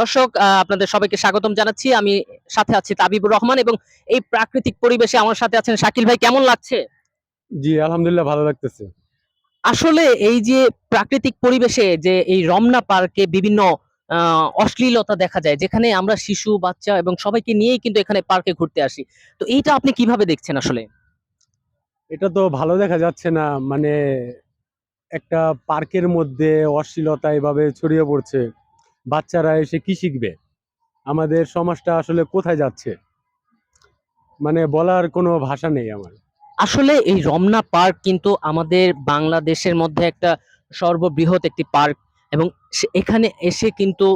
দর্শক আপনাদের সবাইকে স্বাগতম জানাচ্ছি। আমি সাথে আছি তাবিবুর রহমান এবং এই প্রাকৃতিক পরিবেশে আমার সাথে আছেন শাকিল ভাই। কেমন লাগছে? জি আলহামদুলিল্লাহ ভালো লাগতেছে। আসলে এই যে প্রাকৃতিক পরিবেশে যে এই রমনা পার্কে বিভিন্ন অশ্লীলতা দেখা যায় যেখানে আমরা শিশু বাচ্চা এবং সবাইকে নিয়েই কিন্তু এখানে পার্কে ঘুরতে আসি তো এইটা আপনি কীভাবে দেখছেন আসলে? এটা তো ভালো দেখা যাচ্ছে না মানে একটা পার্কের মধ্যে অশ্লীলতা এভাবে ছড়িয়ে পড়ছে। বাচ্চারা এসে কি শিখবে? আমাদের সমাজটা আসলে কোথায় যাচ্ছে? মানে বলার কোনো ভাষা নেই আমার। আসলে এই রমনা পার্ক কিন্তু আমাদের বাংলাদেশের মধ্যে একটা সর্ববৃহৎ একটি পার্ক এবং এখানে এসে কিন্তু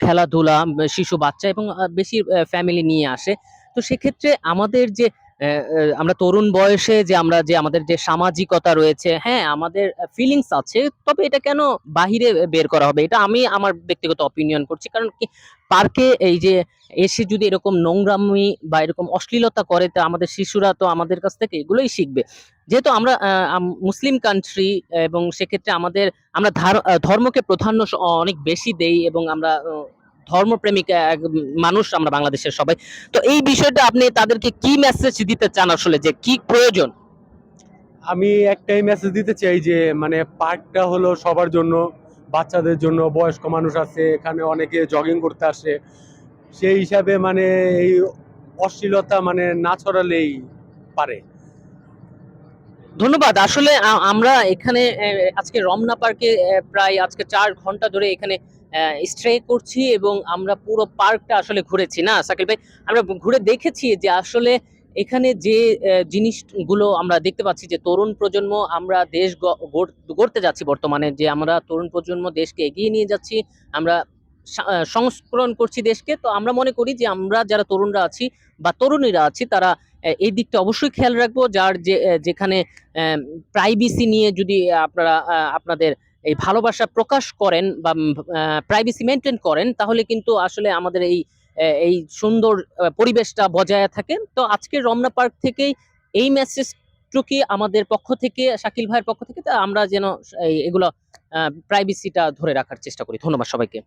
খেলাধুলা, শিশু বাচ্চা এবং বেশি ফ্যামিলি নিয়ে আসে। তো সেক্ষেত্রে আমাদের যে আমরা তরুণ বয়সে যে আমরা যে আমাদের যে সামাজিকতা রয়েছে হ্যাঁ আমাদের ফিলিংস আছে, তবে এটা কেন বাহিরে বের করা হবে? এটা আমি আমার ব্যক্তিগত অপিনিয়ন করছি। কারণ কি, পার্কে এই যে এসে যদি এরকম নোংরামি বা এরকম অশ্লীলতা করে, তা আমাদের শিশুরা তো আমাদের কাছ থেকে এগুলোই শিখবে। যেহেতু আমরা মুসলিম কান্ট্রি এবং সেক্ষেত্রে আমাদের, আমরা ধার- ধর্মকে প্রাধান্য অনেক বেশি দেই, এবং আমরা ধর্মপ্রেমিক এক মানুষ আমরা বাংলাদেশের সবাই। তো এই বিষয়টা আপনি তাদেরকে কি মেসেজ দিতে চান আসলে যে কি প্রয়োজন? আমি একটাই মেসেজ দিতে চাই যে মানে পার্কটা হলো সবার জন্য বাচ্চাদের জন্য বয়স্ক মানুষ আছে এখানে অনেকে জগিং করতে আসে। সেই হিসাবে মানে এই অশ্লীলতা মানে না ছড়ালেই পারে। ধন্যবাদ। আসলে আমরা এখানে আজকে রমনা পার্কে প্রায় আজকে চার ঘণ্টা ধরে এখানে স্টে করছি এবং আমরা পুরো পার্কটা আসলে ঘুরেছি, না, সাকিল ভাই? আমরা ঘুরে দেখেছি যে আসলে এখানে যে জিনিসগুলো আমরা দেখতে পাচ্ছি যে তরুণ প্রজন্ম আমরা দেশ গড়তে যাচ্ছি বর্তমানে, যে আমরা তরুণ প্রজন্ম দেশকে এগিয়ে নিয়ে যাচ্ছি, আমরা সংস্করণ করছি দেশকে, তো আমরা মনে করি যে আমরা যারা তরুণরা আছি বা তরুণীরা আছি, তারা এই দিকটা অবশ্যই খেয়াল রাখব, যার যে যেখানে প্রাইভেসি নিয়ে যদি আপনারা আপনাদের এই ভালোবাসা প্রকাশ করেন বা প্রাইভেসি মেনটেন করেন, তাহলে কিন্তু আসলে আমাদের এই এই সুন্দর পরিবেশটা বজায় থাকে। তো আজকে রমনা পার্ক থেকেই এই মেসেজটুকি আমাদের পক্ষ থেকে, শাকিল ভাইয়ের পক্ষ থেকে আমরা যেন এগুলো প্রাইভেসিটা ধরে রাখার চেষ্টা করি। ধন্যবাদ সবাইকে।